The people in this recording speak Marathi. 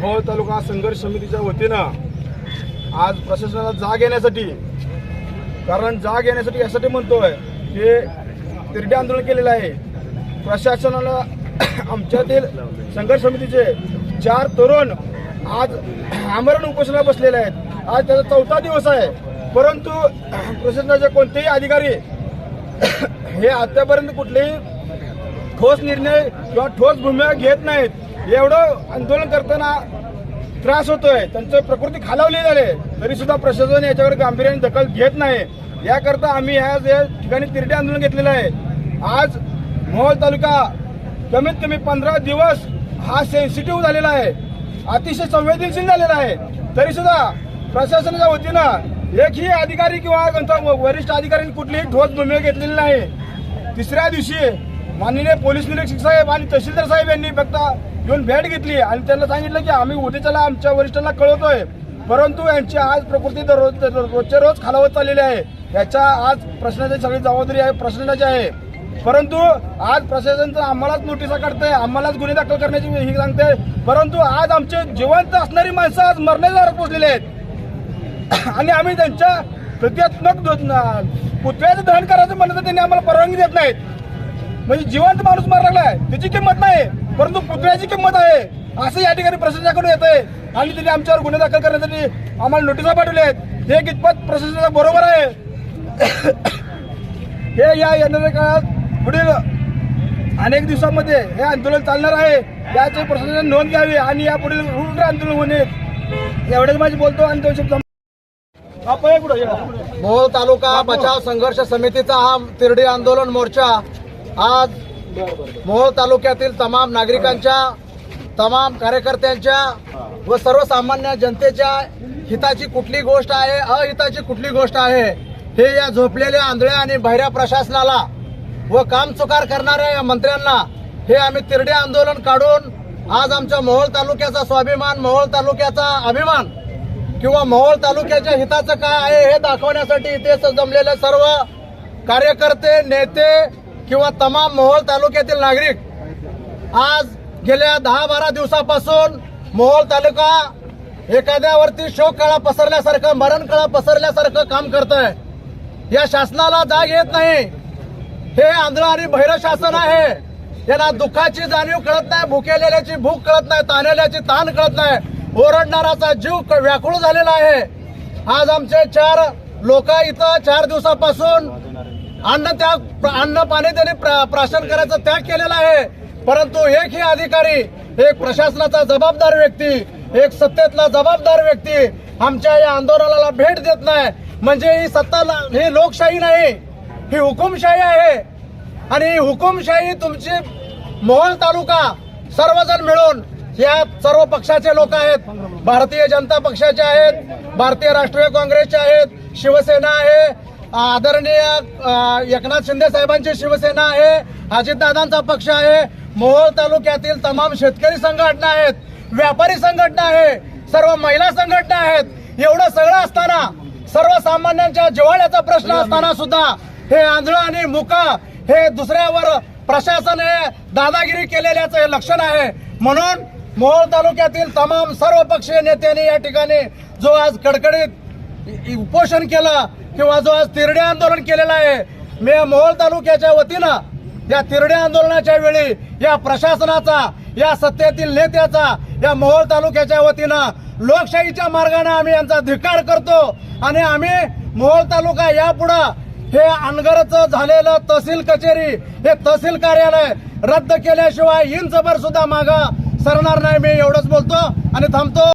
मोहोळ तालुका संघर्ष समितीच्या वतीनं आज प्रशासनाला जाग येण्यासाठी कारण जाग येण्यासाठी यासाठी म्हणतोय हे तिरडे आंदोलन केलेलं आहे. प्रशासनाला आमच्यातील संघर्ष समितीचे चार तरुण आज आमरण उपोषणाला बसलेले आहेत. आज त्याचा चौथा दिवस आहे. परंतु प्रशासनाचे कोणतेही अधिकारी हे आतापर्यंत कुठलेही ठोस निर्णय किंवा ठोस भूमिका घेत नाहीत. एवढं आंदोलन करताना त्रास होतोय त्यांचं प्रकृती खालावली झाले तरी सुद्धा प्रशासन याच्यावर गांभीर्याने दखल घेत नाही. याकरता आम्ही आज या ठिकाणी तिरडे आंदोलन घेतलेलं आहे आज मोहोळ तालुका कमीत कमी पंधरा दिवस हा सेन्सिटिव्ह झालेला आहे अतिशय संवेदनशील झालेला आहे. तरी सुद्धा प्रशासनाच्या वतीनं एकही अधिकारी किंवा वरिष्ठ अधिकाऱ्यांनी कुठलीही ठोस भूमिका घेतलेली नाही. तिसऱ्या दिवशी माननीय पोलीस निरीक्षक साहेब आणि तहसीलदार साहेब यांनी फक्त येऊन भेट घेतली आणि त्यांना सांगितलं की आम्ही उद्याच्याला आमच्या वरिष्ठांना कळवतोय. परंतु यांची आज प्रकृती दररोज रोजच्या रोज खालावत चाललेली आहे. याच्या आज प्रश्नाची सगळी जबाबदारी आहे प्रशासनाची आहे. परंतु आज प्रशासन तर आम्हालाच नोटिसा काढतंय आम्हालाच गुन्हे दाखल करण्याची ही सांगते परंतु आज आमचे जिवंत असणारी माणसं आज मरण्याला दारात पोचलेली आहेत. आणि आम्ही त्यांच्या प्रतिकात्मक दो- पुतळ्याचं दहन करायचं म्हणलं तर त्यांनी आम्हाला परवानगी देत नाहीत. म्हणजे जिवंत माणूस मारला लागलाय. त्याची किंमत नाही. परंतु पुतळ्याची किंमत आहे. असं या ठिकाणी प्रशासनाकडून येत आहे आणि त्यांनी आमच्यावर गुन्हे दाखल करण्यासाठी आम्हाला नोटिसा पाठवल्या आहेत. हे कितपत प्रशासनाच्या बरोबर आहे? हे या येणाऱ्या काळात पुढील अनेक दिवसांमध्ये हे आंदोलन चालणार आहे. याची प्रशासनाने नोंद घ्यावी आणि या पुढील उग्र आंदोलन होणे एवढेच माझी बोलतो. आणि दोन शब्द मोहोळ तालुका बचाव संघर्ष समितीचा हा तिरडी आंदोलन मोर्चा आज मोहोळ तालुक्यातील तमाम नागरिकांच्या तमाम कार्यकर्त्यांच्या व सर्वसामान्य जनतेच्या हिताची कुठली गोष्ट आहे अहिताची कुठली गोष्ट आहे हे या झोपलेल्या आंधळ्या आणि बहिऱ्या प्रशासनाला व काम चुकार करणाऱ्या या मंत्र्यांना हे आम्ही तिरडे आंदोलन काढून आज आमच्या मोहोळ तालुक्याचा स्वाभिमान मोहोळ तालुक्याचा अभिमान किंवा मोहोळ तालुक्याच्या हिताचं काय आहे हे दाखवण्यासाठी इथे जमलेले सर्व कार्यकर्ते नेते किंवा तमाम मोहोळ तालुक्यातील नागरिक आज गेल्या दहा बारा दिवसापासून मोहोळ तालुका एखाद्यावरती शोककळा पसरल्यासारखं मरणकळा पसरल्यासारखं काम करत आहे या शासनाला जाग येत नाही. हे आंध्र आणि भैर शासन आहे. यांना दुःखाची जाणीव कळत नाही भुकेलेल्याची भूक कळत नाही तानेल्याची ताण कळत नाही. ओरडणाराचा जीव व्याकुळ झालेला आहे. आज आमचे चार लोक इथं चार दिवसापासून अन्न त्या अन्न पाणी त्यांनी प्रा- प्राशन करायचा त्याग केलेला आहे. परंतु एक हे अधिकारी एक प्रशासनाचा जबाबदार व्यक्ती एक सत्तेतला जबाबदार व्यक्ती आमच्या या आंदोलनाला भेट देत नाही. म्हणजे ही सत्ता ही लोकशाही नाही ही हुकुमशाही आहे. आणि ही हुकुमशाही तुमची मोहोळ तालुका सर्वजण मिळून या सर्व पक्षाचे लोक आहेत. भारतीय जनता पक्षाचे आहेत भारतीय राष्ट्रीय काँग्रेसचे आहेत शिवसेना आहे आदरणीय एकनाथ शिंदे साहेबांची शिवसेना आहे अजितदादांचा पक्ष आहे मोहोळ तालुक्यातील तमाम शेतकरी संघटना आहेत व्यापारी संघटना आहे सर्व महिला संघटना आहेत एवढं सगळं असताना सर्वसामान्यांच्या जिव्हाळ्याचा प्रश्न असताना सुद्धा हे आंधळ आणि मुका हे दुसऱ्यावर प्रशासन हे दादागिरी केलेल्याचं हे लक्षण आहे. म्हणून मोहोळ तालुक्यातील तमाम सर्व पक्षीय नेत्यांनी या ठिकाणी जो आज कडकडीत उपोषण केलं किंवा जो आज तिरडे आंदोलन केलेलं आहे मी मोहोळ तालुक्याच्या वतीनं या तिरडे आंदोलनाच्या वेळी या प्रशासनाचा या सत्तेतील नेत्याचा या मोहोळ तालुक्याच्या वतीनं लोकशाहीच्या मार्गाने आम्ही यांचा धिक्कार करतो. आणि आम्ही मोहोळ तालुका यापुढं हे अनगरचं झालेलं तहसील कचेरी हे तहसील कार्यालय रद्द केल्याशिवाय इंचभर सुद्धा मागं सरणार नाही मी एवढंच बोलतो आणि थांबतो.